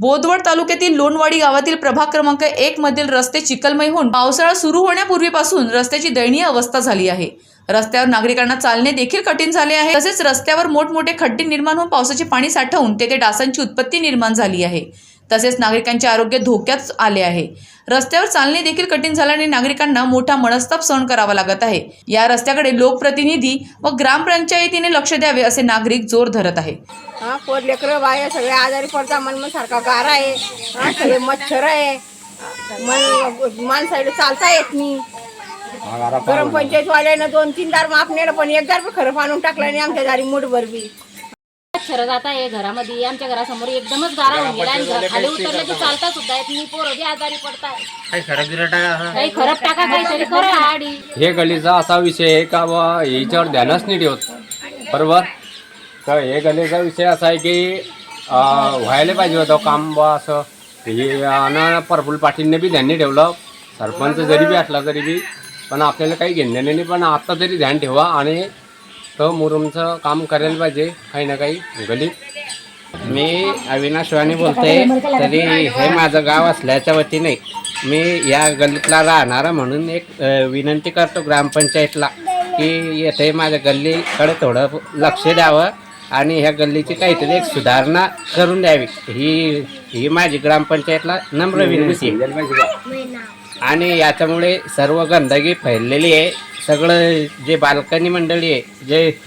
बोदवड तालुक्यातील लोणवाडी गावातील प्रभाग क्रमांक एक मधील रस्ते चिखलमय होऊन पावसाळा सुरू होण्यापूर्वीपासून रस्त्याची दयनीय अवस्था झाली आहे. रस्त्यावर नागरिकांना चालणे देखील कठीण झाले आहे. तसेच रस्त्यावर मोठमोठे खड्डे निर्माण होऊन पावसाचे पाणी साठवून तेथे डासांची उत्पत्ती निर्माण झाली आहे. तसेच नागरिकांचे आरोग्य धोक्यात आले आहे. रस्त्यावर चालणे देखील कठीण झाल्याने नागरिकांना मोठा मनस्ताप सहन करावा लागत आहे. या रस्त्याकडे लोकप्रतिनिधी व ग्रामपंचायतीने लक्ष द्यावे असे नागरिक जोर धरत आहे. हा पोर लेकरं बाय सगळे आजारी पडता मन सारखा गारा आहे. हा सगळे मच्छर आहे. मन माणसाला चालता येत नाही. गरम पंचायत वाल्यानं दोन तीन दार माप नेलं पण एक दार पण खरं आणून टाकलं नाही आमच्या दारी मुठभर बी. मच्छर जात आहे घरामध्ये आमच्या घरासमोर एकदमच गारा होऊन गेला आणि घरा- खाली उतरलं की चालता सुद्धा येत नाही. पोरं बी आजारी पडताय. काही खरं बिरं टाका काही खरंच टाका काहीतरी खरं आडी हे गलीचा असा विषय आहे का बा याच्यावर ध्यानच नाही ठेवत. बरोबर? तर हे गलीचा विषय असा आहे की अं, व्हायला पाहिजे होतं काम बा असं. हे आणि प्रफुल्ल पाटीलने बी ध्यान नाही ठेवलं. सरपंच जरी बी असला तरी बी. पण आपल्याला काही घेणं नाही पण आता तरी ध्यान ठेवा आणि तो मुरुमचं काम करायला पाहिजे काही ना काही गलीत मी अविनाश वाणी बोलतोय तरी हे माझं गाव असल्याच्या वतीने मी या गल्लीतला राहणारा म्हणून एक विनंती करतो ग्रामपंचायतला की येथे माझ्या गल्लीकडे थोडं लक्ष द्यावं आणि ह्या गल्लीची काहीतरी एक सुधारणा करून द्यावी. ही ही माझी ग्रामपंचायतला नम्र विनंती. आहे. आणि याच्यामुळे सर्व गंदगी फैललेली आहे. सगळं जे बाल्कनी मंडळी आहे जे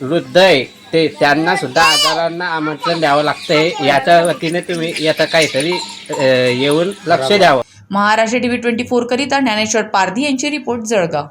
वृद्ध आहे ते त्यांना सुद्धा आजारांना आमंत्रण द्यावं लागतंय. याच्या वतीने तुम्ही याचं काहीतरी येऊन लक्ष द्यावं. महाराष्ट्र टीव्ही ट्वेंटी फोर करिता ज्ञानेश्वर पारधी यांची रिपोर्ट जळगाव.